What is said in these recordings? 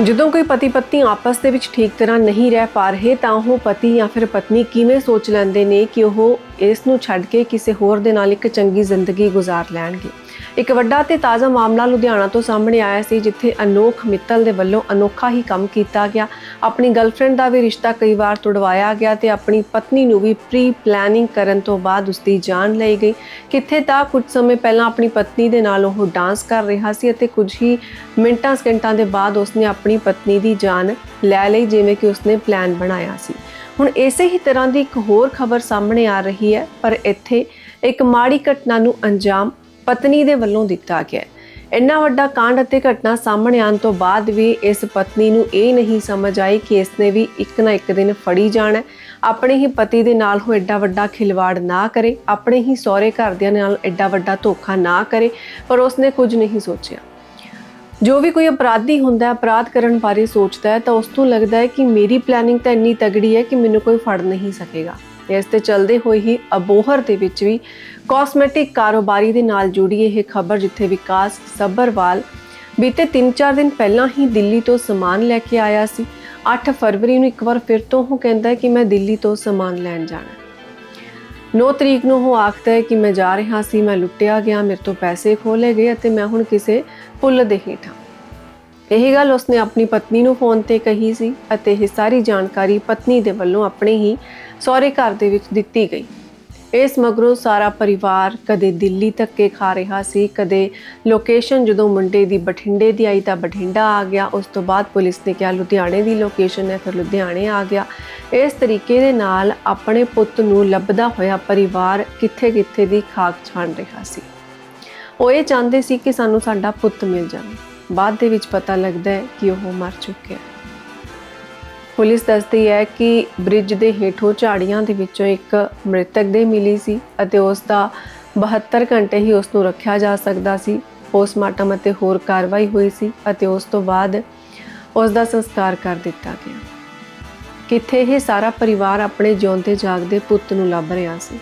ਜਦੋਂ ਕੋਈ ਪਤੀ ਪਤਨੀ ਆਪਸ ਦੇ ਵਿੱਚ ਠੀਕ ਤਰ੍ਹਾਂ ਨਹੀਂ ਰਹਿ ਪਾ ਰਹੇ, ਤਾਂ ਉਹ ਪਤੀ ਜਾਂ ਫਿਰ ਪਤਨੀ ਕਿਵੇਂ ਸੋਚ ਲੈਂਦੇ ਨੇ ਕਿ ਉਹ ਇਸ ਨੂੰ ਛੱਡ ਕੇ ਕਿਸੇ ਹੋਰ ਦੇ ਨਾਲ ਇੱਕ ਚੰਗੀ ਜ਼ਿੰਦਗੀ ਗੁਜ਼ਾਰ ਲੈਣਗੇ? ਇੱਕ ਵੱਡਾ ਤੇ ਤਾਜ਼ਾ ਮਾਮਲਾ ਲੁਧਿਆਣਾ ਤੋਂ ਸਾਹਮਣੇ ਆਇਆ ਸੀ, ਜਿੱਥੇ ਅਨੋਖ ਮਿੱਤਲ ਦੇ ਵੱਲੋਂ ਅਨੋਖਾ ਹੀ ਕੰਮ ਕੀਤਾ ਗਿਆ। ਆਪਣੀ ਗਰਲਫ੍ਰੈਂਡ ਦਾ ਵੀ ਰਿਸ਼ਤਾ ਕਈ ਵਾਰ ਤੁੜਵਾਇਆ ਗਿਆ ਤੇ ਆਪਣੀ ਪਤਨੀ ਨੂੰ ਵੀ ਪ੍ਰੀ ਪਲੈਨਿੰਗ ਕਰਨ ਤੋਂ ਬਾਅਦ ਉਸ ਦੀ ਜਾਨ ਲਈ ਗਈ। ਕਿੱਥੇ ਤਾਂ ਕੁਝ ਸਮੇਂ ਪਹਿਲਾਂ ਆਪਣੀ ਪਤਨੀ ਦੇ ਨਾਲ ਉਹ ਡਾਂਸ ਕਰ ਰਿਹਾ ਸੀ ਅਤੇ ਕੁਝ ਹੀ ਮਿੰਟਾਂ ਸਕਿੰਟਾਂ ਦੇ ਬਾਅਦ ਉਸਨੇ ਆਪਣੀ ਪਤਨੀ ਦੀ ਜਾਨ ਲੈ ਲਈ, ਜਿਵੇਂ ਕਿ ਉਸਨੇ ਪਲਾਨ ਬਣਾਇਆ ਸੀ। ਹੁਣ ਇਸੇ ਹੀ ਤਰ੍ਹਾਂ ਦੀ ਇੱਕ ਹੋਰ ਖਬਰ ਸਾਹਮਣੇ ਆ ਰਹੀ ਹੈ, ਪਰ ਇੱਥੇ ਇੱਕ ਮਾੜੀ ਘਟਨਾ ਨੂੰ ਅੰਜਾਮ ਪਤਨੀ ਦੇ ਵੱਲੋਂ ਦਿੱਤਾ ਗਿਆ ਇੰਨਾ ਵੱਡਾ ਕਾਂਡ ਅਤੇ ਘਟਨਾ ਸਾਹਮਣੇ ਆਉਣ ਤੋਂ ਬਾਅਦ ਵੀ ਇਸ ਪਤਨੀ ਨੂੰ ਇਹ ਨਹੀਂ ਸਮਝ ਆਈ ਕਿ ਇਸ ਨੇ ਵੀ ਇੱਕ ਨਾ ਇੱਕ ਦਿਨ ਫੜੀ ਜਾਣਾ ਆਪਣੇ ਹੀ ਪਤੀ ਦੇ ਨਾਲ ਉਹ ਐਡਾ ਵੱਡਾ ਖਿਲਵਾੜ ਨਾ ਕਰੇ, ਆਪਣੇ ਹੀ ਸਹੁਰੇ ਘਰਦਿਆਂ ਨਾਲ ਐਡਾ ਵੱਡਾ ਧੋਖਾ ਨਾ ਕਰੇ, ਪਰ ਉਸਨੇ ਕੁਝ ਨਹੀਂ ਸੋਚਿਆ। ਜੋ ਵੀ ਕੋਈ ਅਪਰਾਧੀ ਹੁੰਦਾ ਹੈ, ਅਪਰਾਧ ਕਰਨ ਬਾਰੇ ਸੋਚਦਾ ਹੈ, ਤਾਂ ਉਸ ਤੋਂ ਲੱਗਦਾ ਹੈ ਕਿ ਮੇਰੀ ਪਲੈਨਿੰਗ ਤਾਂ ਇੰਨੀ ਤਗੜੀ ਹੈ ਕਿ ਮੈਨੂੰ ਕੋਈ ਫੜ ਨਹੀਂ ਸਕੇਗਾ। ਇਸ ਤੇ ਚੱਲਦੇ ਹੋਏ ਹੀ ਅਬੋਹਰ ਦੇ ਵਿੱਚ ਵੀ ਕਾਸਮੈਟਿਕ ਕਾਰੋਬਾਰੀ ਦੇ ਨਾਲ ਜੁੜੀ ਇਹ ਖਬਰ ਜਿੱਥੇ ਵਿਕਾਸ ਸੱਬਰਵਾਲ ਬੀਤੇ 3-4 ਦਿਨ ਪਹਿਲਾਂ ਹੀ ਦਿੱਲੀ ਤੋਂ ਸਮਾਨ ਲੈ ਕੇ ਆਇਆ ਸੀ। 8 ਫਰਵਰੀ ਨੂੰ ਇੱਕ ਵਾਰ ਫਿਰ ਤੋਂ ਉਹ ਕਹਿੰਦਾ ਹੈ ਕਿ ਮੈਂ ਦਿੱਲੀ ਤੋਂ ਸਮਾਨ ਲੈਣ ਜਾਣਾ ਹੈ। 9 ਤਰੀਕ ਨੂੰ ਉਹ ਆਖਦਾ ਹੈ ਕਿ ਮੈਂ ਜਾ ਰਿਹਾ ਸੀ, ਮੈਂ ਲੁੱਟਿਆ ਗਿਆ, ਮੇਰੇ ਤੋਂ ਪੈਸੇ ਖੋਲੇ ਗਏ ਅਤੇ ਮੈਂ ਹੁਣ ਕਿਸੇ ਪੁੱਲ ਦੇ ਹੇਠਾਂ ਇਹ ਗੱਲ ਉਸਨੇ ਆਪਣੀ ਪਤਨੀ ਨੂੰ ਫੋਨ ਤੇ ਕਹੀ ਸੀ ਅਤੇ ਇਹ ਸਾਰੀ ਜਾਣਕਾਰੀ ਪਤਨੀ ਦੇ ਵੱਲੋਂ ਆਪਣੇ ਹੀ ਸਹੁਰੇ ਘਰ ਦੇ ਵਿੱਚ ਦਿੱਤੀ ਗਈ। ਇਸ ਮਗਰੋਂ ਸਾਰਾ ਪਰਿਵਾਰ ਕਦੇ ਦਿੱਲੀ ਧੱਕੇ ਖਾ ਰਿਹਾ ਸੀ, ਕਦੇ ਲੋਕੇਸ਼ਨ ਜਦੋਂ ਮੁੰਡੇ ਦੀ ਬਠਿੰਡੇ ਦੀ ਆਈ ਤਾਂ ਬਠਿੰਡਾ ਆ ਗਿਆ। ਉਸ ਤੋਂ ਬਾਅਦ ਪੁਲਿਸ ਨੇ ਕਿਹਾ ਲੁਧਿਆਣੇ ਦੀ ਲੋਕੇਸ਼ਨ ਹੈ, ਫਿਰ ਲੁਧਿਆਣੇ ਆ ਗਿਆ। ਇਸ ਤਰੀਕੇ ਦੇ ਨਾਲ ਆਪਣੇ ਪੁੱਤ ਨੂੰ ਲੱਭਦਾ ਹੋਇਆ ਪਰਿਵਾਰ ਕਿੱਥੇ-ਕਿੱਥੇ ਦੀ ਖਾਕ ਛਾਣ ਰਿਹਾ ਸੀ। ਉਹ ਇਹ ਚਾਹੁੰਦੇ ਸੀ ਕਿ ਸਾਨੂੰ ਸਾਡਾ ਪੁੱਤ ਮਿਲ ਜਾਵੇ। ਬਾਅਦ ਦੇ ਵਿੱਚ ਪਤਾ ਲੱਗਦਾ ਹੈ ਕਿ ਉਹ ਮਰ ਚੁੱਕਿਆ ਹੈ। ਪੁਲਿਸ ਦੱਸਦੀ ਹੈ ਕਿ ਬ੍ਰਿਜ ਦੇ ਹੇਠੋਂ ਝਾੜੀਆਂ ਦੇ ਵਿੱਚੋਂ ਇੱਕ ਮ੍ਰਿਤਕ ਦੇ ਮਿਲੀ ਸੀ ਅਤੇ ਉਸ ਦਾ 72 ਘੰਟੇ ਹੀ ਉਸ ਨੂੰ ਰੱਖਿਆ ਜਾ ਸਕਦਾ ਸੀ। ਪੋਸਟਮਾਰਟਮ ਅਤੇ ਹੋਰ ਕਾਰਵਾਈ ਹੋਈ ਸੀ ਅਤੇ ਉਸ ਤੋਂ ਬਾਅਦ ਉਸ ਦਾ ਸੰਸਕਾਰ ਕਰ ਦਿੱਤਾ ਗਿਆ। ਕਿੱਥੇ ਇਹ ਸਾਰਾ ਪਰਿਵਾਰ ਆਪਣੇ ਜਿਉਂਦੇ ਜਾਗਦੇ ਪੁੱਤ ਨੂੰ ਲੱਭ ਰਿਹਾ ਸੀ।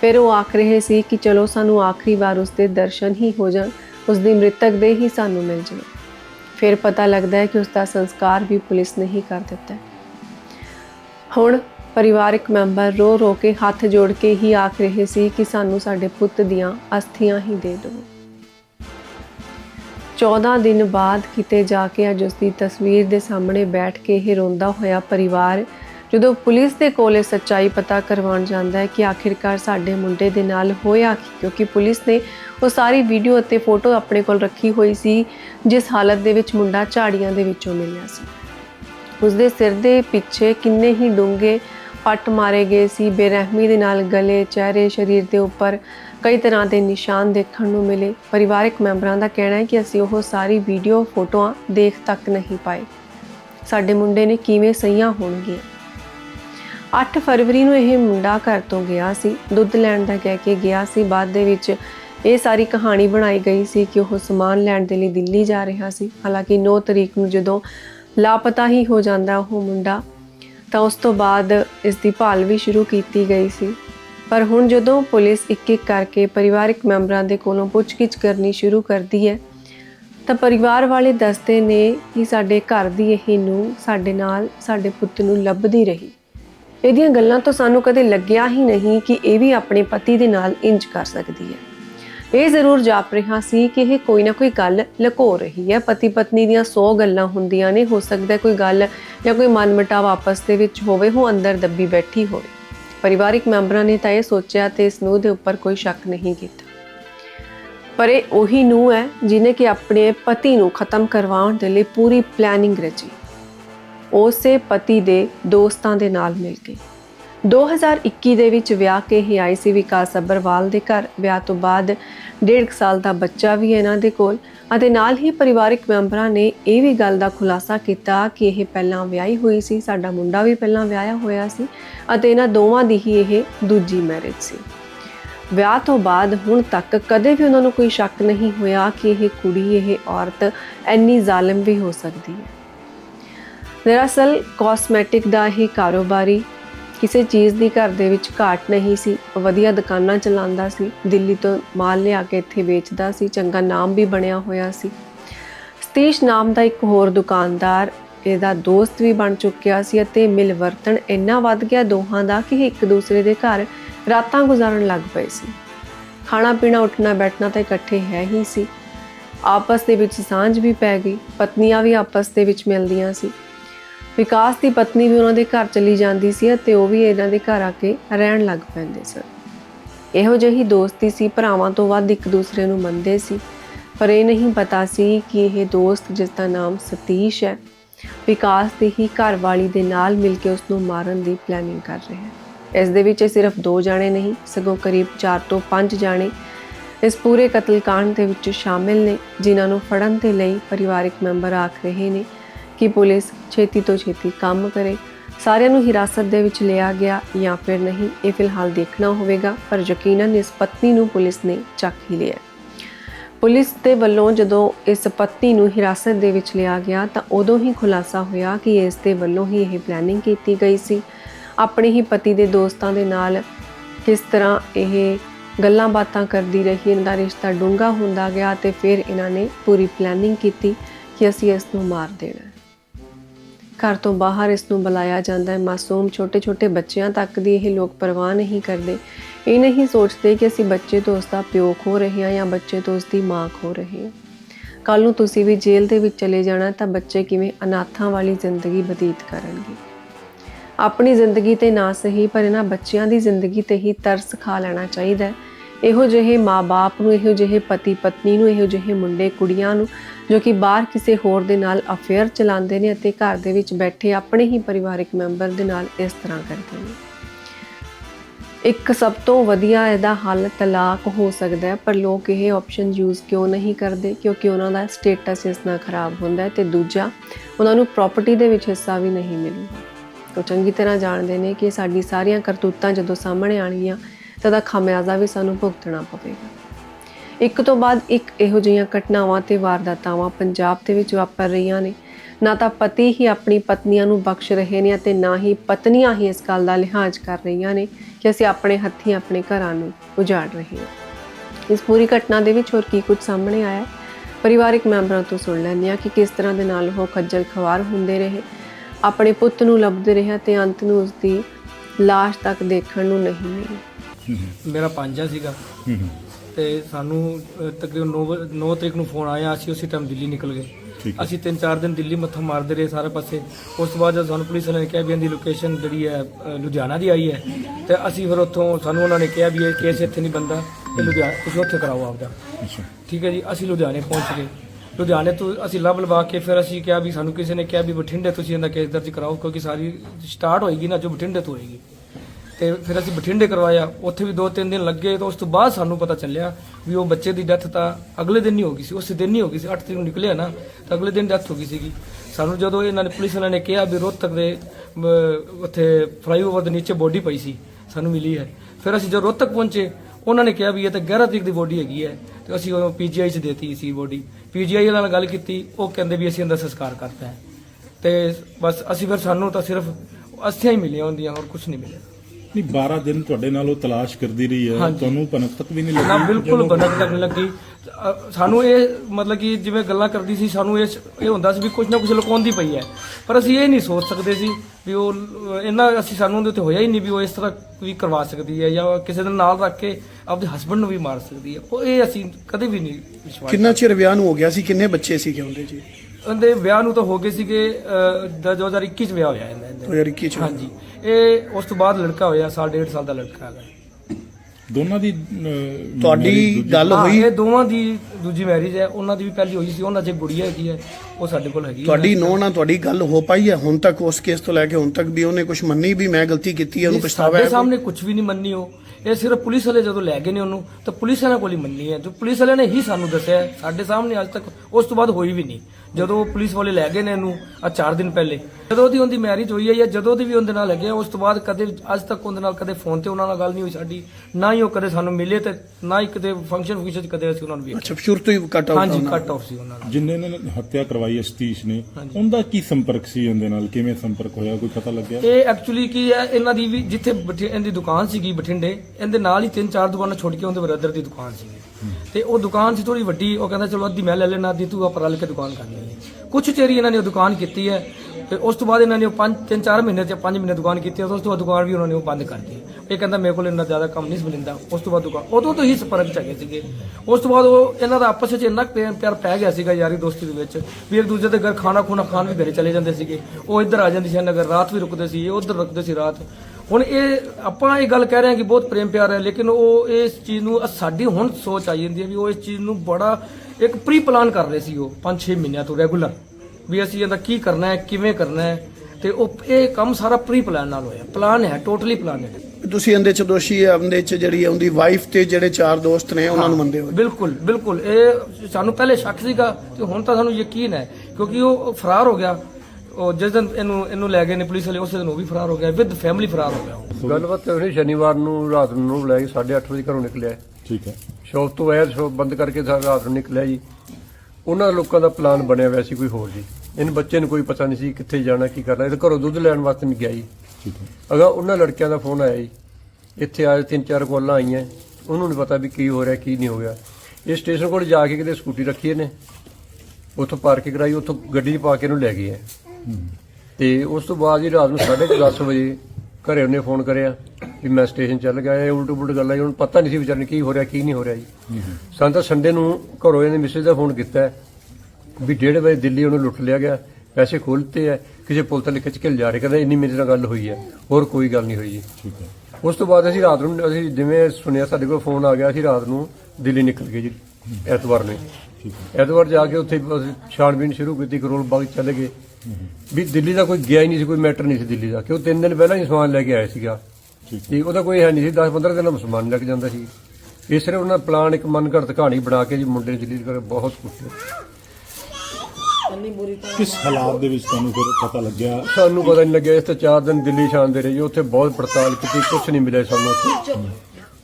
ਫਿਰ ਉਹ ਆਖ ਰਹੇ ਸੀ ਕਿ ਚਲੋ ਸਾਨੂੰ ਆਖਰੀ ਵਾਰ ਉਸ ਦੇ ਦਰਸ਼ਨ ਹੀ ਹੋ ਜਾਣ, ਉਸ ਦੀ ਮ੍ਰਿਤਕ ਦੇ ਹੀ ਸਾਨੂੰ ਮਿਲ ਜਾਣ। ਫਿਰ ਪਤਾ ਲੱਗਦਾ ਹੈ ਕਿ ਉਸ ਦਾ ਸੰਸਕਾਰ ਵੀ ਪੁਲਿਸ ਨੇ ਹੀ ਕਰ ਦਿੱਤਾ ਹੁਣ ਪਰਿਵਾਰਕ ਮੈਂਬਰ ਰੋ ਰੋ ਕੇ ਹੱਥ ਜੋੜ ਕੇ ਹੀ ਆਖ ਰਹੇ ਸੀ ਕਿ ਸਾਨੂੰ ਸਾਡੇ ਪੁੱਤ ਦੀਆਂ ਅਸਥੀਆਂ ਹੀ ਦੇ ਦਿਓ। 14 ਦਿਨ ਬਾਅਦ ਕਿਤੇ ਜਾ ਕੇ ਅੱਜ ਉਸ ਦੀ ਤਸਵੀਰ ਦੇ ਸਾਹਮਣੇ ਬੈਠ ਕੇ ਇਹ ਰੋਂਦਾ ਹੋਇਆ ਪਰਿਵਾਰ ਜਦੋਂ ਪੁਲਿਸ ਦੇ ਕੋਲ ਇਹ ਸੱਚਾਈ ਪਤਾ ਕਰਵਾਉਣ ਜਾਂਦਾ ਹੈ ਕਿ ਆਖਿਰਕਾਰ ਸਾਡੇ ਮੁੰਡੇ ਦੇ ਨਾਲ ਹੋਇਆ ਕੀ, ਕਿਉਂਕਿ ਪੁਲਿਸ ਨੇ ਉਹ ਸਾਰੀ ਵੀਡੀਓ ਅਤੇ ਫੋਟੋ ਆਪਣੇ ਕੋਲ ਰੱਖੀ ਹੋਈ ਸੀ, ਜਿਸ ਹਾਲਤ ਦੇ ਵਿੱਚ ਮੁੰਡਾ ਝਾੜੀਆਂ ਦੇ ਵਿੱਚੋਂ ਮਿਲਿਆ ਸੀ। ਉਸ ਦੇ ਸਿਰ ਦੇ ਪਿੱਛੇ ਕਿੰਨੇ ਹੀ ਡੂੰਘੇ ਪੱਟ ਮਾਰੇ ਗਏ ਸੀ, ਬੇਰਹਿਮੀ ਦੇ ਨਾਲ ਗਲੇ, ਚਿਹਰੇ, ਸਰੀਰ ਦੇ ਉੱਪਰ ਕਈ ਤਰ੍ਹਾਂ ਦੇ ਨਿਸ਼ਾਨ ਦੇਖਣ ਨੂੰ ਮਿਲੇ। ਪਰਿਵਾਰਕ ਮੈਂਬਰਾਂ ਦਾ ਕਹਿਣਾ ਹੈ ਕਿ ਅਸੀਂ ਉਹ ਸਾਰੀ ਵੀਡੀਓ ਫੋਟੋਆਂ ਦੇਖ ਤੱਕ ਨਹੀਂ ਪਾਏ। ਸਾਡੇ ਮੁੰਡੇ ਨੇ ਕਿਵੇਂ ਸਹੀਆਂ ਹੋਣਗੀਆਂ? 8 ਫਰਵਰੀ ਨੂੰ ਇਹ ਮੁੰਡਾ ਘਰ ਤੋਂ ਗਿਆ ਸੀ, ਦੁੱਧ ਲੈਣ ਦਾ ਕਹਿ ਕੇ ਗਿਆ ਸੀ। ਬਾਅਦ ਦੇ ਵਿੱਚ ਇਹ ਸਾਰੀ ਕਹਾਣੀ ਬਣਾਈ ਗਈ ਸੀ ਕਿ ਉਹ ਸਮਾਨ ਲੈਣ ਦੇ ਲਈ ਦਿੱਲੀ ਜਾ ਰਿਹਾ ਸੀ। ਹਾਲਾਂਕਿ 9 ਤਰੀਕ ਨੂੰ ਜਦੋਂ ਲਾਪਤਾ ਹੀ ਹੋ ਜਾਂਦਾ ਉਹ ਮੁੰਡਾ, ਤਾਂ ਉਸ ਤੋਂ ਬਾਅਦ ਇਸ ਦੀ ਭਾਲ ਵੀ ਸ਼ੁਰੂ ਕੀਤੀ ਗਈ ਸੀ। ਪਰ ਹੁਣ ਜਦੋਂ ਪੁਲਿਸ ਇੱਕ ਇੱਕ ਕਰਕੇ ਪਰਿਵਾਰਕ ਮੈਂਬਰਾਂ ਦੇ ਕੋਲੋਂ ਪੁੱਛਗਿੱਛ ਕਰਨੀ ਸ਼ੁਰੂ ਕਰਦੀ ਹੈ, ਤਾਂ ਪਰਿਵਾਰ ਵਾਲੇ ਦੱਸਦੇ ਨੇ ਕਿ ਸਾਡੇ ਘਰ ਦੀ ਇਹ ਨੂੰ ਸਾਡੇ ਨਾਲ, ਸਾਡੇ ਪੁੱਤ ਨੂੰ ਲੱਭਦੀ ਰਹੀ। ਇਹਦੀਆਂ ਗੱਲਾਂ ਤੋਂ ਸਾਨੂੰ ਕਦੇ ਲੱਗਿਆ ਹੀ ਨਹੀਂ ਕਿ ਇਹ ਵੀ ਆਪਣੇ ਪਤੀ ਦੇ ਨਾਲ ਇੰਜ ਕਰ ਸਕਦੀ ਹੈ। ਇਹ ਜ਼ਰੂਰ ਜਾਪ ਰਿਹਾ ਸੀ ਕਿ ਇਹ ਕੋਈ ਨਾ ਕੋਈ ਗੱਲ ਲੁਕੋ ਰਹੀ ਹੈ। ਪਤੀ ਪਤਨੀ ਦੀਆਂ 100 ਗੱਲਾਂ ਹੁੰਦੀਆਂ ਨੇ, ਹੋ ਸਕਦਾ ਕੋਈ ਗੱਲ ਜਾਂ ਕੋਈ ਮਨਮਟਾਵ ਆਪਸ ਦੇ ਵਿੱਚ ਹੋਵੇ, ਉਹ ਅੰਦਰ ਦੱਬੀ ਬੈਠੀ ਹੋਵੇ। ਪਰਿਵਾਰਿਕ ਮੈਂਬਰਾਂ ਨੇ ਤਾਂ ਇਹ ਸੋਚਿਆ ਤੇ ਇਸ ਨੂੰ ਦੇ ਉੱਪਰ ਕੋਈ ਸ਼ੱਕ ਨਹੀਂ ਕੀਤਾ। ਪਰ ਇਹ ਉਹੀ ਨੂੰ ਹੈ ਜਿਨੇ ਕਿ ਆਪਣੇ ਪਤੀ ਨੂੰ ਖਤਮ ਕਰਵਾਉਣ ਦੇ ਲਈ ਪੂਰੀ ਪਲੈਨਿੰਗ ਰਚੀ। ਉਸੇ ਪਤੀ ਦੇ ਦੋਸਤਾਂ ਦੇ ਨਾਲ ਮਿਲ ਕੇ 2021 ਦੇ ਵਿੱਚ ਵਿਆਹ ਕੇ ਹੀ ਆਈ ਸੀ ਵਿਕਾਸ ਅਬਰਵਾਲ ਦੇ ਘਰ। ਵਿਆਹ ਤੋਂ ਬਾਅਦ ਡੇਢ ਕੁ ਸਾਲ ਦਾ ਬੱਚਾ ਵੀ ਇਹਨਾਂ ਦੇ ਕੋਲ ਅਤੇ ਨਾਲ ਹੀ ਪਰਿਵਾਰਕ ਮੈਂਬਰਾਂ ਨੇ ਇਹ ਵੀ ਗੱਲ ਦਾ ਖੁਲਾਸਾ ਕੀਤਾ ਕਿ ਇਹ ਪਹਿਲਾਂ ਵਿਆਹੀ ਹੋਈ ਸੀ, ਸਾਡਾ ਮੁੰਡਾ ਵੀ ਪਹਿਲਾਂ ਵਿਆਹਿਆ ਹੋਇਆ ਸੀ ਅਤੇ ਇਹਨਾਂ ਦੋਵਾਂ ਦੀ ਹੀ ਇਹ ਦੂਜੀ ਮੈਰਿਜ ਸੀ। ਵਿਆਹ ਤੋਂ ਬਾਅਦ ਹੁਣ ਤੱਕ ਕਦੇ ਵੀ ਉਹਨਾਂ ਨੂੰ ਕੋਈ ਸ਼ੱਕ ਨਹੀਂ ਹੋਇਆ ਕਿ ਇਹ ਕੁੜੀ, ਇਹ ਔਰਤ ਇੰਨੀ ਜ਼ਾਲਮ ਵੀ ਹੋ ਸਕਦੀ ਹੈ। ਦਰਅਸਲ ਕਾਸਮੈਟਿਕ ਦਾ ਹੀ ਕਾਰੋਬਾਰੀ ਕਿਸੇ ਚੀਜ਼ ਦੀ ਘਰ ਦੇ ਵਿੱਚ ਘਾਟ ਨਹੀਂ ਸੀ। ਵਧੀਆ ਦੁਕਾਨਾਂ ਚਲਾਉਂਦਾ ਸੀ, ਦਿੱਲੀ ਤੋਂ ਮਾਲ ਲਿਆ ਕੇ ਇੱਥੇ ਵੇਚਦਾ ਸੀ, ਚੰਗਾ ਨਾਮ ਵੀ ਬਣਿਆ ਹੋਇਆ ਸੀ। ਸਤੀਸ਼ ਨਾਮ ਦਾ ਇੱਕ ਹੋਰ ਦੁਕਾਨਦਾਰ ਇਹਦਾ ਦੋਸਤ ਵੀ ਬਣ ਚੁੱਕਿਆ ਸੀ ਅਤੇ ਮਿਲਵਰਤਨ ਇੰਨਾ ਵੱਧ ਗਿਆ ਦੋਹਾਂ ਦਾ ਕਿ ਇਹ ਇੱਕ ਦੂਸਰੇ ਦੇ ਘਰ ਰਾਤਾਂ ਗੁਜ਼ਾਰਨ ਲੱਗ ਪਏ ਸੀ। ਖਾਣਾ ਪੀਣਾ, ਉੱਠਣਾ ਬੈਠਣਾ ਤਾਂ ਇਕੱਠੇ ਹੈ ਹੀ ਸੀ। ਆਪਸ ਦੇ ਵਿੱਚ ਸਾਂਝ ਵੀ ਪੈ ਗਈ, ਪਤਨੀਆਂ ਵੀ ਆਪਸ ਦੇ ਵਿੱਚ ਮਿਲਦੀਆਂ ਸੀ। ਵਿਕਾਸ ਦੀ ਪਤਨੀ ਵੀ ਉਹਨਾਂ ਦੇ ਘਰ ਚਲੀ ਜਾਂਦੀ ਸੀ ਅਤੇ ਉਹ ਵੀ ਇਹਨਾਂ ਦੇ ਘਰ ਆ ਕੇ ਰਹਿਣ ਲੱਗ ਪੈਂਦੇ ਸਨ। ਇਹੋ ਜਿਹੀ ਦੋਸਤੀ ਸੀ, ਭਰਾਵਾਂ ਤੋਂ ਵੱਧ ਇੱਕ ਦੂਸਰੇ ਨੂੰ ਮੰਨਦੇ ਸੀ। ਪਰ ਇਹ ਨਹੀਂ ਪਤਾ ਸੀ ਕਿ ਇਹ ਦੋਸਤ ਜਿਸ ਦਾ ਨਾਮ ਸਤੀਸ਼ ਹੈ, ਵਿਕਾਸ ਦੀ ਹੀ ਘਰਵਾਲੀ ਦੇ ਨਾਲ ਮਿਲ ਕੇ ਉਸ ਨੂੰ ਮਾਰਨ ਦੀ ਪਲੈਨਿੰਗ ਕਰ ਰਿਹਾ ਹੈ। ਇਸ ਦੇ ਵਿੱਚ ਇਹ ਸਿਰਫ ਦੋ ਜਾਣੇ ਨਹੀਂ, ਸਗੋਂ ਕਰੀਬ 4 ਤੋਂ 5 ਜਾਣੇ ਇਸ ਪੂਰੇ ਕਤਲकांड ਦੇ ਵਿੱਚ ਸ਼ਾਮਿਲ ਨੇ, ਜਿਨ੍ਹਾਂ ਨੂੰ ਫੜਨ ਦੇ ਲਈ ਪਰਿਵਾਰਕ ਮੈਂਬਰ ਆਖ ਰਹੇ ਨੇ। ਕਿ ਪੁਲਿਸ ਛੇਤੀ ਤੋਂ ਛੇਤੀ ਕੰਮ ਕਰੇ? ਸਾਰਿਆਂ ਨੂੰ ਹਿਰਾਸਤ ਦੇ ਵਿੱਚ ਲਿਆ ਗਿਆ ਜਾਂ ਫਿਰ ਨਹੀਂ, ਇਹ ਫਿਲਹਾਲ ਦੇਖਣਾ ਹੋਵੇਗਾ, ਪਰ ਯਕੀਨਨ ਇਸ ਪਤਨੀ ਨੂੰ ਪੁਲਿਸ ਨੇ ਚੱਕ ਹੀ ਲਿਆ ਪੁਲਿਸ ਦੇ ਵੱਲੋਂ ਜਦੋਂ ਇਸ ਪਤਨੀ ਨੂੰ ਹਿਰਾਸਤ ਦੇ ਵਿੱਚ ਲਿਆ ਗਿਆ, ਤਾਂ ਉਦੋਂ ਹੀ ਖੁਲਾਸਾ ਹੋਇਆ ਕਿ ਇਸ ਦੇ ਵੱਲੋਂ ਹੀ ਇਹ ਪਲੈਨਿੰਗ ਕੀਤੀ ਗਈ ਸੀ। ਆਪਣੇ ਹੀ ਪਤੀ ਦੇ ਦੋਸਤਾਂ ਦੇ ਨਾਲ ਕਿਸ ਤਰ੍ਹਾਂ ਇਹ ਗੱਲਾਂ ਬਾਤਾਂ ਕਰਦੀ ਰਹੀ, ਇਹਨਾਂ ਦਾ ਰਿਸ਼ਤਾ ਡੂੰਘਾ ਹੁੰਦਾ ਗਿਆ ਤੇ ਫਿਰ ਇਹਨਾਂ ਨੇ ਪੂਰੀ ਪਲੈਨਿੰਗ ਕੀਤੀ ਕਿ ਅਸੀਂ ਇਸ ਨੂੰ ਮਾਰ ਦੇਣਾ ਘਰ ਤੋਂ ਬਾਹਰ ਇਸ ਨੂੰ ਬੁਲਾਇਆ ਜਾਂਦਾ ਹੈ। ਮਾਸੂਮ ਛੋਟੇ-ਛੋਟੇ ਬੱਚਿਆਂ ਤੱਕ ਦੀ ਇਹ ਲੋਕ ਪਰਵਾਹ ਨਹੀਂ ਕਰਦੇ। ਇਹ ਨਹੀਂ ਸੋਚਦੇ ਕਿ ਅਸੀਂ ਬੱਚੇ ਤੋਂ ਉਸ ਦਾ ਪਿਓ ਖੋ ਰਹੇ ਹਾਂ ਜਾਂ ਬੱਚੇ ਤੋਂ ਉਸ ਦੀ ਮਾਂ ਖੋ ਰਹੇ ਹਾਂ। ਕੱਲ ਨੂੰ ਤੁਸੀਂ ਵੀ ਜੇਲ੍ਹ ਦੇ ਵਿੱਚ ਚਲੇ ਜਾਣਾ ਤਾਂ ਬੱਚੇ ਕਿਵੇਂ ਅਨਾਥਾਂ ਵਾਲੀ ਜ਼ਿੰਦਗੀ ਬਤੀਤ ਕਰਨਗੇ। ਆਪਣੀ ਜ਼ਿੰਦਗੀ ਤੇ ਨਾ ਸਹੀ, ਪਰ ਇਹਨਾਂ ਬੱਚਿਆਂ ਦੀ ਜ਼ਿੰਦਗੀ ਤੇ ਹੀ ਤਰਸ ਖਾ ਲੈਣਾ ਚਾਹੀਦਾ ਹੈ। ਇਹੋ ਜਿਹੇ ਮਾਪੇ ਨੂੰ, ਇਹੋ ਜਿਹੇ ਪਤੀ ਪਤਨੀ ਨੂੰ, ਇਹੋ ਜਿਹੇ ਮੁੰਡੇ ਕੁੜੀਆਂ ਨੂੰ ਜੋ ਕਿ ਬਾਹਰ ਕਿਸੇ ਹੋਰ ਦੇ ਨਾਲ ਅਫੇਅਰ ਚਲਾਉਂਦੇ ਨੇ ਅਤੇ ਘਰ ਦੇ ਵਿੱਚ ਬੈਠੇ ਆਪਣੇ ਹੀ ਪਰਿਵਾਰਕ ਮੈਂਬਰ ਦੇ ਨਾਲ ਇਸ ਤਰ੍ਹਾਂ ਕਰਦੇ ਨੇ। ਇੱਕ ਸਭ ਤੋਂ ਵਧੀਆ ਇਹਦਾ ਹੱਲ ਤਲਾਕ ਹੋ ਸਕਦਾ ਹੈ, ਪਰ ਲੋਕ ਇਹ ਆਪਸ਼ਨ ਯੂਜ਼ ਕਿਉਂ ਨਹੀਂ ਕਰਦੇ? ਕਿਉਂਕਿ ਉਹਨਾਂ ਦਾ ਸਟੇਟਸ ਇਸ ਨਾਲ ਖਰਾਬ ਹੁੰਦਾ ਹੈ ਤੇ ਦੂਜਾ, ਉਹਨਾਂ ਨੂੰ ਪ੍ਰਾਪਰਟੀ ਦੇ ਵਿੱਚ ਹਿੱਸਾ ਵੀ ਨਹੀਂ ਮਿਲੂਗਾ ਉਹ ਚੰਗੀ ਤਰ੍ਹਾਂ ਜਾਣਦੇ ਨੇ ਕਿ ਸਾਡੀ ਸਾਰੀਆਂ ਕਰਤੂਤਾਂ ਜਦੋਂ ਸਾਹਮਣੇ ਆਣਗੀਆਂ ਤਾਂ ਦਾ ਖਾਮਿਆਜ਼ਾ ਵੀ ਸਾਨੂੰ ਭੁਗਤਣਾ ਪਵੇਗਾ। ਇੱਕ ਤੋਂ ਬਾਅਦ ਇੱਕ ਇਹੋ ਜਿਹੀਆਂ ਘਟਨਾਵਾਂ ਤੇ ਵਾਰਦਾਤਾਵਾਂ ਪੰਜਾਬ ਦੇ ਵਿੱਚ ਵਾਪਰ ਰਹੀਆਂ ਨੇ। ਨਾ ਤਾਂ ਪਤੀ ਹੀ ਆਪਣੀ ਪਤਨੀਆਂ ਨੂੰ ਬਖਸ਼ ਰਹੇ ਨੇ ਅਤੇ ਨਾ ਹੀ ਪਤਨੀਆਂ ਹੀ ਇਸ ਗੱਲ ਦਾ ਲਿਹਾਜ਼ ਕਰ ਰਹੀਆਂ ਨੇ ਕਿ ਅਸੀਂ ਆਪਣੇ ਹੱਥੀਂ ਆਪਣੇ ਘਰਾਂ ਨੂੰ ਉਜਾੜ ਰਹੇ ਹਾਂ। ਇਸ ਪੂਰੀ ਘਟਨਾ ਦੇ ਵਿੱਚ ਹੋਰ ਕੀ ਕੁਝ ਸਾਹਮਣੇ ਆਇਆ? ਪਰਿਵਾਰਿਕ ਮੈਂਬਰਾਂ ਤੋਂ ਸੁਣ ਲੈਂਦੇ ਹਾਂ ਕਿ ਕਿਸ ਤਰ੍ਹਾਂ ਦੇ ਨਾਲ ਉਹ ਖੱਜਲ ਖਵਾਰ ਹੁੰਦੇ ਰਹੇ। ਆਪਣੇ ਪੁੱਤ ਨੂੰ ਲੱਭਦੇ ਰਹੇ ਤੇ ਅੰਤ ਨੂੰ ਉਸ ਦੀ ਲਾਸ਼ ਤੱਕ ਦੇਖਣ ਨੂੰ ਨਹੀਂ ਮਿਲੀ। ਮੇਰਾ ਪੰਜਾ ਸੀਗਾ। ਤੇ ਸਾਨੂੰ ਤਕਰੀਬਨ 9 9 ਤਰੀਕ ਨੂੰ ਫੋਨ ਆਇਆ ਅਸੀਂ ਉਸੇ ਟਾਈਮ ਦਿੱਲੀ ਨਿਕਲ ਗਏ। ਠੀਕ ਹੈ। ਅਸੀਂ ਤਿੰਨ ਚਾਰ ਦਿਨ ਦਿੱਲੀ ਮੱਥਾ ਮਾਰਦੇ ਰਹੇ ਸਾਰੇ ਪਾਸੇ। ਉਸ ਤੋਂ ਬਾਅਦ ਜਦ ਸਾਨੂੰ ਪੁਲਿਸ ਨੇ ਕਿਹਾ ਵੀ ਇਹਦੀ ਲੋਕੇਸ਼ਨ ਜਿਹੜੀ ਹੈ ਲੁਧਿਆਣਾ ਦੀ ਆਈ ਹੈ ਤੇ ਅਸੀਂ ਫਿਰ ਉੱਥੋਂ ਸਾਨੂੰ ਉਹਨਾਂ ਨੇ ਕਿਹਾ ਵੀ ਇਹ ਕੇਸ ਇੱਥੇ ਨਹੀਂ ਬੰਦਾ ਇਹ ਲੁਧਿਆਣਾ ਤੁਸੀਂ ਉੱਥੇ ਕਰਾਓ ਆਪਦਾ। ਅੱਛਾ। ਠੀਕ ਹੈ ਜੀ ਅਸੀਂ ਲੁਧਿਆਣੇ ਪਹੁੰਚ ਗਏ। ਲੁਧਿਆਣੇ ਤੋਂ ਅਸੀਂ ਲੱਭ ਲਵਾ ਕੇ ਫਿਰ ਅਸੀਂ ਕਿਹਾ ਵੀ ਸਾਨੂੰ ਕਿਸੇ ਨੇ ਕਿਹਾ ਵੀ ਬਠਿੰਡੇ ਤੁਸੀਂ ਇਹਦਾ ਕੇਸ ਦਰਜ ਕਰਾਓ ਕਿਉਂਕਿ ਸਾਰੀ ਸਟਾਰਟ ਹੋਏਗੀ ਨਾ ਜੋ ਬਠਿੰਡੇ ਤੋਂ ਹੋਏਗੀ। ਤੇ ਫਿਰ ਅਸੀਂ ਬਠਿੰਡੇ ਕਰਵਾਇਆ। ਉੱਥੇ ਵੀ 2-3 ਦਿਨ ਲੱਗੇ ਤਾਂ ਉਸ ਤੋਂ ਬਾਅਦ ਸਾਨੂੰ ਪਤਾ ਚੱਲਿਆ ਵੀ ਉਹ ਬੱਚੇ ਦੀ ਡੈਥ ਤਾਂ ਅਗਲੇ ਦਿਨ ਹੀ ਹੋ ਗਈ ਸੀ। ਉਸੇ ਦਿਨ ਹੀ ਹੋ ਗਈ ਸੀ। 8 ਤਰੀਕ ਨੂੰ ਨਿਕਲਿਆ ਨਾ, ਤਾਂ ਅਗਲੇ ਦਿਨ ਡੈਥ ਹੋ ਗਈ ਸੀਗੀ। ਸਾਨੂੰ ਜਦੋਂ ਇਹਨਾਂ ਨੇ ਪੁਲਿਸ ਵਾਲਿਆਂ ਨੇ ਕਿਹਾ ਵੀ ਰੋਹਤਕ ਦੇ ਉੱਥੇ ਫਲਾਈਓਵਰ ਦੇ ਨੀਚੇ ਬੋਡੀ ਪਈ ਸੀ, ਸਾਨੂੰ ਮਿਲੀ ਹੈ। ਫਿਰ ਅਸੀਂ ਜਦੋਂ ਰੋਹਤਕ ਪਹੁੰਚੇ, ਉਹਨਾਂ ਨੇ ਕਿਹਾ ਵੀ ਇਹ ਤਾਂ 11 ਤਰੀਕ ਦੀ ਬੋਡੀ ਹੈਗੀ ਹੈ। ਤੇ ਅਸੀਂ ਉਹ ਪੀਜੀਆਈ 'ਚ ਦੇਤੀ ਸੀ ਬੋਡੀ ਪੀਜੀਆਈ ਨਾਲ ਗੱਲ ਕੀਤੀ, ਉਹ ਕਹਿੰਦੇ ਵੀ ਅਸੀਂ ਅੰਦਰ ਸੰਸਕਾਰ ਕਰਤਾ ਹੈ। ਤੇ ਬਸ ਅਸੀਂ ਫਿਰ ਸਾਨੂੰ ਤਾਂ ਸਿਰਫ ਅਸਥੀਆਂ ਹੀ ਮਿਲੀਆਂ ਹੁੰਦੀਆਂ ਹੋਰ ਕੁਝ ਨਹੀਂ ਮਿਲਿਆ। ਨਹੀਂ 12 ਦਿਨ ਤੁਹਾਡੇ ਨਾਲ ਉਹ ਤਲਾਸ਼ ਕਰਦੀ ਰਹੀ ਹੈ। ਹਾਂਜੀ। ਤੁਹਾਨੂੰ ਭਨਕ ਤੱਕ ਵੀ ਨਹੀਂ ਨਾ ਲੱਗੀ ਬਿਲਕੁਲ ਬਨਕ ਲੱਗਣ ਲੱਗੀ। ਅ, ਸਾਨੂੰ ਇਹ ਮਤਲਬ ਕਿ ਜਿਵੇਂ ਗੱਲਾਂ ਕਰਦੀ ਸੀ ਸਾਨੂੰ ਇਹ ਇਹ ਹੁੰਦਾ ਸੀ ਵੀ ਕੁਝ ਨਾ ਕੁਝ ਲੁਕਾਉਂਦੀ ਪਈ ਹੈ। ਪਰ ਅਸੀਂ ਇਹ ਨਹੀਂ ਸੋਚ ਸਕਦੇ ਸੀ ਵੀ ਉਹ ਇਹਨਾਂ ਅਸੀਂ ਸਾਨੂੰ ਉਹਦੇ ਉੱਤੇ ਹੋਇਆ ਹੀ ਨਹੀਂ ਵੀ ਉਹ ਇਸ ਤਰ੍ਹਾਂ ਵੀ ਕਰਵਾ ਸਕਦੀ ਹੈ ਜਾਂ ਕਿਸੇ ਦੇ ਨਾਲ ਰੱਖ ਕੇ ਆਪਦੇ ਹਸਬੰਡ ਨੂੰ ਵੀ ਮਾਰ ਸਕਦੀ ਹੈ। ਉਹ ਇਹ ਅਸੀਂ ਕਦੇ ਵੀ ਨਹੀਂ ਵਿਸ਼ਵਾਸ ਕਿੰਨਾ ਚਿਰ ਵਿਆਹ ਨੂੰ ਹੋ ਗਿਆ ਸੀ? ਕਿੰਨੇ ਬੱਚੇ ਸੀਗੇ ਹੁੰਦੇ ਜੀ? ਉਹਦੇ ਵਿਆਹ ਨੂੰ ਤਾਂ ਹੋ ਗਏ ਸੀਗੇ ਅ, ਦ- 2021 ਚ ਵਿਆਹ ਹੋਇਆ ਇਹਨਾਂ ਦਾ 2021 ਚ। ਹਾਂਜੀ। ਇਹ ਉਸ ਤੋਂ ਬਾਅਦ ਲੜਕਾ ਹੋਇਆ ਸਾਲ ਡੇਢ ਸਾਲ ਦਾ ਲੜਕਾ ਹੈਗਾ। ਦੋਨਾਂ ਦੀ ਅਹ, ਤੁਹਾਡੀ ਦੂਜੀ- ਗੱਲ ਹਾਂ, ਹੋਈ? ਇਹ ਦੋਵਾਂ ਦੀ ਦੂਜੀ ਮੈਰਿਜ ਹੈ। ਉਹਨਾਂ ਦੀ ਵੀ ਪਹਿਲੀ ਹੋਈ ਸੀ ਉਹਨਾਂ 'ਚ ਗੁੜੀਆ ਹੈਗੀ ਹੈ ਉਹ ਸਾਡੇ ਕੋਲ ਹੈਗੀ ਹੈ। ਤੁਹਾਡੀ ਨੋਹ ਨਾਲ ਤੁਹਾਡੀ ਗੱਲ ਹੋ ਪਾਈ ਹੈ? ਹੁਣ ਤੱਕ ਉਸ ਕੇਸ ਤੋਂ ਲੈ ਕੇ ਹੁਣ ਤੱਕ ਵੀ ਉਹਨੇ ਕੁਝ ਮੰਨੀ ਵੀ ਮੈਂ ਗਲਤੀ ਕੀਤੀ ਹੈ ਉਹਨੂੰ ਪਛਤਾਵਾ ਸਾਡੇ ਹੈ ਸਾਹਮਣੇ ਕੁਝ ਵੀ ਨਹੀਂ ਮੰਨੀ ਉਹ। ਇਹ ਸਿਰਫ ਪੁਲਿਸ ਵਾਲੇ ਜਦੋਂ ਲੈ ਗਏ ਨੇ ਉਹਨੂੰ ਤਾਂ ਪੁਲਿਸ ਵਾਲਿਆਂ ਕੋਲ ਹੀ ਮੰਨੀ ਹੈ। ਜੋ ਪੁਲਿਸ ਵਾਲਿਆਂ ਨੇ ਹੀ ਸਾਨੂੰ ਦੱਸਿਆ ਹੈ, ਸਾਡੇ ਸਾਹਮਣੇ ਅੱਜ ਤੱਕ ਉਸ ਤੋਂ ਬਾਅਦ ਹੋਈ ਵੀ ਨਹੀਂ। ਜਦੋਂ ਪੁਲਿਸ ਵਾਲੇ ਲੈ ਗਏ ਨੇ ਇਹਨੂੰ ਆ 4 ਦਿਨ ਪਹਿਲੇ। ਜਦੋਂ ਦੀ ਉਹਦੀ ਮੈਰਿਜ ਹੋਈ ਹੈ ਜਾਂ ਜਦੋਂ ਦੀ ਵੀ ਉਹਦੇ ਨਾਲ ਲੱਗੇ ਉਸ ਤੋਂ ਬਾਅਦ ਕਦੇ ਅੱਜ ਤੱਕ ਉਹਦੇ ਨਾਲ ਕਦੇ ਫੋਨ ਤੇ ਉਹਨਾਂ ਨਾਲ ਗੱਲ ਨਹੀਂ ਹੋਈ ਸਾਡੀ ਨਾ ਹੀ ਉਹ ਕਦੇ ਸਾਨੂੰ ਮਿਲੇ ਤੇ ਨਾ ਹੀ ਕਦੇ ਫੰਕਸ਼ਨ ਫੰਕਸ਼ਨ ਕਦੇ ਅਸੀਂ ਉਹਨਾਂ ਨੂੰ ਵੇਖਿਆ। ਅੱਛਾ ਸ਼ੁਰੂ ਤੋਂ ਹੀ ਕੱਟ ਆਊਟ ਹਾਂਜੀ ਕੱਟ ਆਫ ਸੀ ਉਹਨਾਂ ਨਾਲ। ਜਿਨ੍ਹਾਂ ਨੇ ਹੱਤਿਆ ਕਰਵਾਈ ਹੈ ਸਤੀਸ਼ ਨੇ। ਉਹਦਾ ਕੀ ਸੰਪਰਕ ਸੀ ਉਹਦੇ ਨਾਲ? ਕਿਵੇਂ ਸੰਪਰਕ ਹੋਇਆ? ਕੋਈ ਪਤਾ ਲੱਗਿਆ? ਇਹ ਐਕਚੁਅਲੀ ਕੀ ਹੈ ਇਹਨਾਂ ਦੀ ਵੀ ਜਿੱਥੇ ਇਹਦੀ ਦੁਕਾਨ ਸੀਗੀ ਬਠਿੰਡੇ ਇਹਦੇ ਨਾਲ ਹੀ ਤਿੰਨ ਚਾਰ ਦੁਕਾਨਾਂ ਛੋੜ ਕੇ ਉਹਦੇ ਬ੍ਰਦਰ ਦੀ ਦੁਕਾਨ ਸੀ ਤੇ ਉਹ ਦੁਕਾਨ ਸੀ ਥੋੜੀ ਵੱਡੀ, ਉਹ ਕਹਿੰਦਾ ਚਲੋ ਅੱਧੀ ਮੈਂ ਲੈ ਲੈਣਾ ਅੱਧੀ ਤੂੰ ਆਪਰ ਰਲ ਕੇ ਦੁਕਾਨ ਕਰ ਲਈ ਕੁਛ ਚਿਰ ਇਹਨਾਂ ਨੇ ਉਹ ਦੁਕਾਨ ਕੀਤੀ ਹੈ ਤੇ ਉਸ ਤੋਂ ਬਾਅਦ ਇਹਨਾਂ ਨੇ ਉਹ ਪੰਜ ਤਿੰਨ ਚਾਰ ਮਹੀਨੇ ਜਾਂ ਪੰਜ ਮਹੀਨੇ ਦੁਕਾਨ ਕੀਤੀ ਉਸ ਤੋਂ ਬਾਅਦ ਦੁਕਾਨ ਵੀ ਉਹਨਾਂ ਨੇ ਉਹ ਬੰਦ ਕਰ ਦਿੱਤੀ। ਇਹ ਕਹਿੰਦਾ ਮੇਰੇ ਕੋਲ ਇੰਨਾ ਜ਼ਿਆਦਾ ਕੰਮ ਨਹੀਂ ਮਿਲਿੰਦਾ। ਉਸ ਤੋਂ ਬਾਅਦ ਦੁਕਾਨ, ਉਦੋਂ ਤੋਂ ਹੀ ਸੰਪਰਕ ਚ ਗਏ ਸੀਗੇ। ਉਸ ਤੋਂ ਬਾਅਦ ਉਹ ਇਹਨਾਂ ਦਾ ਆਪਸ ਵਿੱਚ ਇੰਨਾ ਪਿਆਰ ਪੈ ਗਿਆ ਸੀਗਾ ਯਾਰੀ ਦੋਸਤੀ ਦੇ ਵਿੱਚ, ਵੀ ਇੱਕ ਦੂਜੇ ਦੇ ਘਰ ਖਾਣਾ ਖੂਣਾ ਖਾਣ ਵੀ ਘਰੇ ਚਲੇ ਜਾਂਦੇ ਸੀਗੇ। ਉਹ ਇੱਧਰ ਆ ਜਾਂਦੀ ਸੀ ਨਗਰ, ਰਾਤ ਵੀ ਰੁਕਦੇ ਸੀ, ਇਹ ਉੱਧਰ ਰੁਕਦੇ ਸੀ ਰਾਤ। ਹੁਣ ਇਹ ਆਪਾਂ ਇਹ ਗੱਲ ਕਹਿ ਰਹੇ ਹਾਂ ਕਿ ਬਹੁਤ ਪ੍ਰੇਮ ਪਿਆਰ ਹੈ ਲੇਕਿਨ ਉਹ ਇਸ ਚੀਜ਼ ਨੂੰ ਸਾਡੀ ਹੁਣ ਸੋਚ ਆਈ ਜਾਂਦੀ ਹੈ ਵੀ ਉਹ ਇਸ ਚੀਜ਼ ਨੂੰ ਬੜਾ ਇੱਕ ਪ੍ਰੀ ਪਲਾਨ ਕਰ ਰਹੇ ਸੀ ਉਹ 5-6 ਮਹੀਨਿਆਂ ਤੋਂ ਰੈਗੂਲਰ ਵੀ ਅਸੀਂ ਇਹਦਾ ਕੀ ਕਰਨਾ ਹੈ ਕਿਵੇਂ ਕਰਨਾ ਹੈ ਤੇ ਉਹ ਇਹ ਕੰਮ ਸਾਰਾ ਪ੍ਰੀ ਪਲਾਨ ਨਾਲ ਹੋਇਆ। ਪਲਾਨ ਹੈ ਟੋਟਲੀ ਪਲਾਨ ਹੈ। ਤੁਸੀਂ ਇਹਦੇ ਚ ਦੋਸ਼ੀ ਹੈ ਉਹਦੇ ਚ ਜਿਹੜੀ ਉਹਦੀ ਵਾਈਫ ਤੇ ਜਿਹੜੇ ਚਾਰ ਦੋਸਤ ਨੇ ਉਹਨਾਂ ਨੂੰ ਮੰਨਦੇ ਹੋ? ਬਿਲਕੁਲ ਬਿਲਕੁਲ। ਇਹ ਸਾਨੂੰ ਪਹਿਲੇ ਸ਼ੱਕ ਸੀਗਾ ਤੇ ਹੁਣ ਤਾਂ ਸਾਨੂੰ ਯਕੀਨ ਹੈ ਕਿਉਂਕਿ ਉਹ ਫਰਾਰ ਹੋ ਗਿਆ। ਉਹ ਜਿਸ ਦਿਨ ਇਹਨੂੰ ਇਹਨੂੰ ਲੈ ਗਏ ਨੇ ਪੁਲਿਸ ਵਾਲੇ ਉਸੇ ਦਿਨ ਉਹ ਵੀ ਫਰਾਰ ਹੋ ਗਿਆ ਵਿਦ ਫੈਮਿਲੀ ਫਰਾਰ ਹੋ ਗਿਆ ਉਹ। ਗੱਲਬਾਤ ਹੋਈ ਸ਼ਨੀਵਾਰ ਨੂੰ ਰਾਤ ਨੂੰ ਲੈ ਕੇ 8:30 ਵਜੇ ਘਰੋਂ ਨਿਕਲਿਆ। ਠੀਕ ਹੈ। ਸ਼ੌਪ ਤੋਂ ਆਇਆ ਸ਼ੌਪ ਬੰਦ ਕਰਕੇ ਸਾ- ਰਾਤ ਨੂੰ ਨਿਕਲਿਆ ਜੀ। ਉਹਨਾਂ ਲੋਕਾਂ ਦਾ ਪਲਾਨ ਬਣਿਆ ਹੋਇਆ ਸੀ ਕੋਈ ਹੋਰ ਜੀ। ਇਹਨ ਬੱਚੇ ਨੂੰ ਕੋਈ ਪਤਾ ਨਹੀਂ ਸੀ ਕਿੱਥੇ ਜਾਣਾ ਕੀ ਕਰਨਾ ਇਹ ਤਾਂ ਘਰੋਂ ਦੁੱਧ ਲੈਣ ਵਾਸਤੇ ਨਹੀਂ ਗਿਆ ਜੀ। ਠੀਕ ਹੈ। ਅਗਾ ਉਹਨਾਂ ਲੜਕਿਆਂ ਦਾ ਫੋਨ ਆਇਆ ਜੀ। ਇੱਥੇ ਆਏ ਤਿੰਨ ਚਾਰ ਕਾਲਾਂ ਆਈਆਂ। ਉਹਨੂੰ ਨਹੀਂ ਪਤਾ ਵੀ ਕੀ ਹੋ ਰਿਹਾ ਕੀ ਨਹੀਂ ਹੋ ਰਿਹਾ। ਇਹ ਸਟੇਸ਼ਨ ਕੋਲ ਜਾ ਕੇ ਕਿਤੇ ਸਕੂਟੀ ਰੱਖੀ ਇਹਨੇ। ਉੱਥੋਂ ਪਾਰਕਿੰਗ ਕਰਾਈ ਉੱਥੋਂ ਗੱਡੀ 'ਚ ਪਾ ਕੇ ਇਹਨੂੰ ਲੈ ਗਏ ਹੈ ਤੇ ਉਸ ਤੋਂ ਬਾਅਦ ਹੀ ਰਾਤ ਨੂੰ 10:30 ਵਜੇ ਘਰੇ ਉਹਨੇ ਫੋਨ ਕਰਿਆ ਵੀ ਮੈਂ ਸਟੇਸ਼ਨ ਚੱਲ ਗਿਆ ਇਹ ਉਲਟ ਪੁਲਟ ਗੱਲਾਂ ਜੀ ਉਹਨੂੰ ਪਤਾ ਨਹੀਂ ਸੀ ਵਿਚਾਰੇ ਨੂੰ ਕੀ ਹੋ ਰਿਹਾ ਕੀ ਨਹੀਂ ਹੋ ਰਿਹਾ ਜੀ। ਸਾਨੂੰ ਤਾਂ ਸੰਡੇ ਨੂੰ ਘਰੋਂ ਇਹਨੇ ਮਿਸਿਸ ਦਾ ਫੋਨ ਕੀਤਾ ਹੈ ਵੀ 1:30 ਵਜੇ ਦਿੱਲੀ ਉਹਨੂੰ ਲੁੱਟ ਲਿਆ ਗਿਆ ਪੈਸੇ ਖੋਲਤੇ ਹੈ ਕਿਸੇ ਪੁਲ ਤੇ ਲਿਖ ਕੇ ਜਾ ਰਹੇ ਕਹਿੰਦਾ ਇੰਨੀ ਮੇਰੇ ਨਾਲ ਗੱਲ ਹੋਈ ਹੈ ਹੋਰ ਕੋਈ ਗੱਲ ਨਹੀਂ ਹੋਈ ਜੀ। ਠੀਕ ਹੈ। ਉਸ ਤੋਂ ਬਾਅਦ ਅਸੀਂ ਰਾਤ ਨੂੰ ਅਸੀਂ ਜਿਵੇਂ ਸੁਣਿਆ ਸਾਡੇ ਕੋਲ ਫੋਨ ਆ ਗਿਆ ਅਸੀਂ ਰਾਤ ਨੂੰ ਦਿੱਲੀ ਨਿਕਲ ਗਏ ਜੀ ਐਤਵਾਰ ਨੂੰ। ਹੈ। ਐਤਵਾਰ ਜਾ ਕੇ ਉੱਥੇ ਛਾਣਬੀਨ ਸ਼ੁਰੂ ਕੀਤੀ ਕਰੋਲ ਬਾਗ ਚਲੇ ਗਏ। ਵੀ ਦਿੱਲੀ ਦਾ ਕੋਈ ਗਿਆ ਹੀ ਨਹੀਂ ਸੀ ਕੋਈ ਮੈਟਰ ਨਹੀਂ ਸੀ ਦਿੱਲੀ ਦਾ ਕਿਉਂ ਤਿੰਨ ਦਿਨ ਪਹਿਲਾਂ ਹੀ ਸਮਾਨ ਲੈ ਕੇ ਆਏ ਸੀਗਾ। ਠੀਕ ਤੇ ਉਹਦਾ ਕੋਈ ਹੈ ਨਹੀਂ ਸੀ 10 15 ਦਿਨ ਦਾ ਸਮਾਨ ਲੱਗ ਜਾਂਦਾ ਸੀ। ਇਸ ਤਰ੍ਹਾਂ ਉਹਨਾਂ ਪਲਾਨ ਇੱਕ ਮਨ ਘੜਤ ਕਹਾਣੀ ਬਣਾ ਕੇ ਜੀ ਮੁੰਡੇ ਨੂੰ ਦਿੱਲੀ ਕਰ ਬਹੁਤ ਕੁੱਟਿਆ ਕਿਸ ਹਾਲਾਤ ਦੇ ਵਿੱਚ ਤੁਹਾਨੂੰ ਫਿਰ ਪਤਾ ਲੱਗਿਆ? ਸਾਨੂੰ ਪਤਾ ਨਹੀਂ ਲੱਗਿਆ ਇਸ ਤੋਂ ਚਾਰ ਦਿਨ ਦਿੱਲੀ ਸ਼ਾਂਦੇ ਰਹੇ ਜੀ ਉੱਥੇ ਬਹੁਤ ਪੜਤਾਲ ਕੀਤੀ ਕੁਝ ਨਹੀਂ ਮਿਲਿਆ ਸਾਨੂੰ ਉੱਥੇ।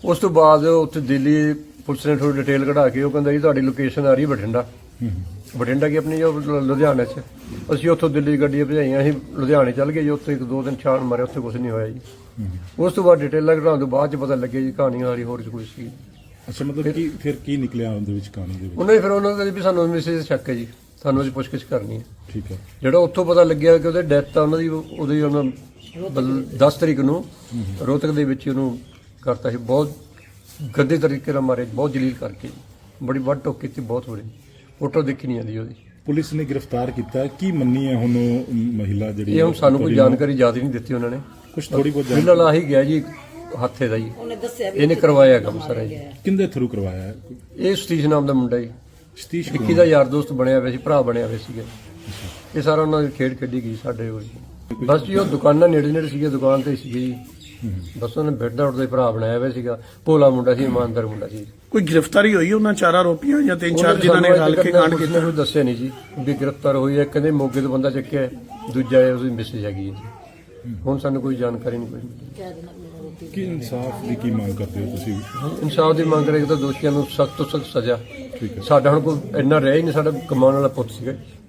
ਉਸ ਤੋਂ ਬਾਅਦ ਉੱਥੇ ਦਿੱਲੀ ਪੁਲਿਸ ਨੇ ਥੋੜੀ ਡਿਟੇਲ ਕਢਾ ਕੇ ਉਹ ਕਹਿੰਦਾ ਜੀ ਤੁਹਾਡੀ ਲੋਕੇਸ਼ਨ ਆ ਰਹੀ ਬਠਿੰਡਾ। ਬਠਿੰਡਾ ਕੀ ਆਪਣੀ ਜੋ ਲੁਧਿਆਣੇ 'ਚ। ਅਸੀਂ ਉੱਥੋਂ ਦਿੱਲੀ ਦੀ ਗੱਡੀਆਂ ਭਜਾਈਆਂ ਅਸੀਂ ਲੁਧਿਆਣੇ ਚੱਲ ਗਏ ਜੀ ਉੱਥੇ ਇੱਕ ਦੋ ਦਿਨ ਛਾਣ ਮਾਰੇ ਉੱਥੇ ਕੁਝ ਨਹੀਂ ਹੋਇਆ ਜੀ। ਉਸ ਤੋਂ ਬਾਅਦ ਡਿਟੇਲਾਂ ਕਢਾਉਣ ਤੋਂ ਬਾਅਦ ਚ ਪਤਾ ਲੱਗਿਆ ਜੀ ਕਹਾਣੀ ਸਾਰੀ ਹੋਰ ਕੋਈ ਸੀ। ਅੱਛਾ ਮਤਲਬ ਕੀ ਫਿਰ ਕੀ ਨਿਕਲਿਆ ਉਹਦੇ ਵਿੱਚ ਕਹਾਣੀ ਦੇ ਵਿੱਚ? ਉਹਨਾਂ ਨੇ ਫਿਰ ਉਹਨਾਂ ਦਾ ਵੀ ਸਾਨੂੰ ਮੈਸੇਜ ਸ਼ੱਕ ਹੈ ਜੀ ਸਾਨੂੰ ਅਸੀਂ ਪੁੱਛਗਿੱਛ ਕਰਨੀ ਹੈ। ਠੀਕ ਹੈ। ਜਿਹੜਾ ਉੱਥੋਂ ਪਤਾ ਲੱਗਿਆ ਕਿ ਉਹਦੇ ਡੈਥ ਆ ਉਹਨਾਂ ਦੀ ਉਹਦੀ ਉਹਨਾਂ 10 ਤਰੀਕ ਨੂੰ ਰੋਹਤਕ ਦੇ ਵਿੱਚ ਉਹਨੂੰ ਕਰਤਾ ਸੀ। ਬਹੁਤ ਗੰਦੇ ਤਰੀਕੇ ਨਾਲ ਮਾਰੇ ਬਹੁਤ ਜਲੀਲ ਕਰਕੇ ਬੜੀ ਵੱਡ ਟੋਕ ਕੀਤੀ ਬਹੁਤ ਬੜੀ ਫੋਟੋ ਦੇਖੀ ਨਹੀਂ ਆਉਂਦੀ ਉਹਦੀ। ਪੁਲਿਸ ਨੇ ਗ੍ਰਿਫਤਾਰ ਕੀਤਾ। ਕੀ ਮੰਨੀ ਹੈ ਹੁਣ ਉਹ ਮਹਿਲਾ ਜਿਹੜੀ ਇਹ ਹੁਣ ਸਾਨੂੰ ਕੋਈ ਜਾਣਕਾਰੀ ਜ਼ਿਆਦਾ ਨਹੀਂ ਦਿੱਤੀ ਉਹਨਾਂ ਨੇ। ਕੁਝ ਥੋੜੀ ਬਹੁਤ ਜਾਣ- ਫਿਲਹਾਲ ਆਹੀ ਗਿਆ ਜੀ ਹੱਥੇ ਦਾ ਜੀ। ਇਹਨੇ ਕਰਵਾਇਆ ਕੰਮ ਸਾਰਾ ਜੀ। ਕਿੰਦੇ ਥਰੂ ਕਰਵਾਇਆ? ਇਹ ਸਤੀਸ਼ ਨਾਮ ਦਾ ਮੁੰਡਾ ਜੀ। ਸਤੀਸ਼ ਵਿੱਕੀ ਦਾ ਯਾਰ ਦੋਸਤ ਬਣਿਆ ਹੋਇਆ ਸੀ ਭਰਾ ਬਣਿਆ ਹੋਇਆ ਸੀਗਾ। ਇਹ ਸਾਰਾ ਉਹਨਾਂ ਦੀ ਖੇਡ ਖੇਡੀ ਗਈ ਸਾਡੇ ਕੋਲ ਬਸ ਜੀ ਉਹ ਦੁਕਾਨਾਂ ਨੇੜੇ ਨੇੜੇ ਸੀਗੇ ਦੁਕਾਨ ਤੇ ਸੀਗੇ ਜੀ। ਬਸ ਉਹਨੇ ਬੈੱਡ ਦਾ ਉੱਤੇ ਭਰਾ ਬਣਾਇਆ ਹੋਇਆ ਸੀਗਾ। ਭੋਲਾ ਮੁੰਡਾ ਸੀ ਇਮਾਨਦਾਰ ਮੁੰਡਾ ਸੀ। ਕੋਈ ਗ੍ਰਿਫਤਾਰੀ ਹੋਈ ਉਹਨਾਂ ਚਾਰ ਆਰੋਪੀਆਂ ਜਾਂ ਤਿੰਨ ਚਾਰ ਜਿਨ੍ਹਾਂ ਨੇ ਰਲ ਕੇ ਕਾਂਡ ਕੀਤਾ? ਕੋਈ ਦੱਸਿਆ ਨਹੀਂ ਜੀ ਵੀ ਗ੍ਰਿਫਤਾਰ ਹੋਈ ਹੈ ਕਹਿੰਦੇ ਮੋਗੇ ਤੋਂ ਬੰਦਾ ਚੱਕਿਆ ਹੈ, ਦੂਜਾ ਹੈ ਉਹਦੀ ਮੈਸੇਜ ਹੈਗੀ ਹੈ। ਜੀ ਹੁਣ ਸਾਨੂੰ ਕੋਈ ਜਾਣਕਾਰੀ ਨਹੀਂ ਕੋਈ। ਮਿਲੀ ਕੀ ਇਨਸਾਫ ਦੀ ਕੀ ਮੰਗ ਕਰਦੇ ਹੋ ਤੁਸੀਂ? ਇਨਸਾਫ ਦੀ ਮੰਗ ਰਹੇ ਤਾਂ ਦੋਸ਼ੀਆਂ ਨੂੰ ਸਖਤ ਤੋਂ ਸਖਤ ਸਜ਼ਾ। ਠੀਕ ਹੈ। ਸਾਡਾ ਹੁਣ ਕੋਈ ਇੰਨਾ ਰਹਿ ਹੀ ਨਹੀਂ ਸਾਡਾ ਕਮਾਉਣ ਵਾਲਾ ਪੁੱਤ ਸੀਗਾ।